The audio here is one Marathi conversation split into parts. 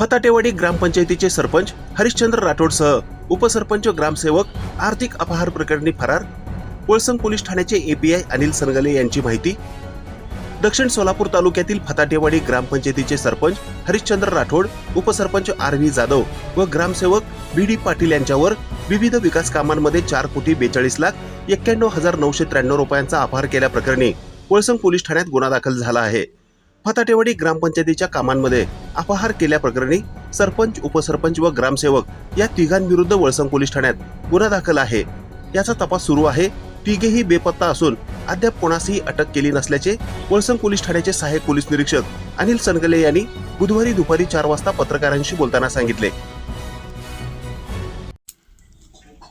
फताटेवाडी ग्रामपंचायतीचे सरपंच हरिश्चंद्र राठोडसह उपसरपंच ग्रामसेवक आर्थिक अपहार प्रकरणी फरार कोळसंग पोलीस ठाण्याचे एपीआय अनिल सनगले यांची माहिती. दक्षिण सोलापूर तालुक्यातील फताटेवाडी ग्रामपंचायतीचे सरपंच हरिश्चंद्र राठोड उपसरपंच आर व्ही जाधव व ग्रामसेवक बी डी पाटील यांच्यावर विविध विकास कामांमध्ये चार कोटी बेचाळीस लाख एक्क्याण्णव हजार नऊशे त्र्याण्णव रुपयांचा अपहार केल्याप्रकरणी कोळसंग पोलीस ठाण्यात गुन्हा दाखल झाला आहे. फताटेवाडी ग्रामपंचायतीच्या कामांमध्ये अपहार केल्याप्रकरणी सरपंच उपसरपंच व ग्रामसेवक या तिघांविरुद्ध वळसंग पोलीस ठाण्यात गुन्हा दाखल आहे. याचा तपास सुरू आहे. तिघेही बेपत्ता असून अद्याप कोणासही अटक केली नसल्याचे वळसंग पोलीस ठाण्याचे सहाय्यक पोलीस निरीक्षक अनिल सनगले यांनी बुधवारी दुपारी चार वाजता पत्रकारांशी बोलताना सांगितले.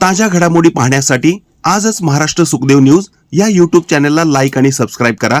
ताज्या घडामोडी पाहण्यासाठी आजच महाराष्ट्र सुखदेव न्यूज या यूट्यूब चॅनलला लाईक आणि सबस्क्राईब करा.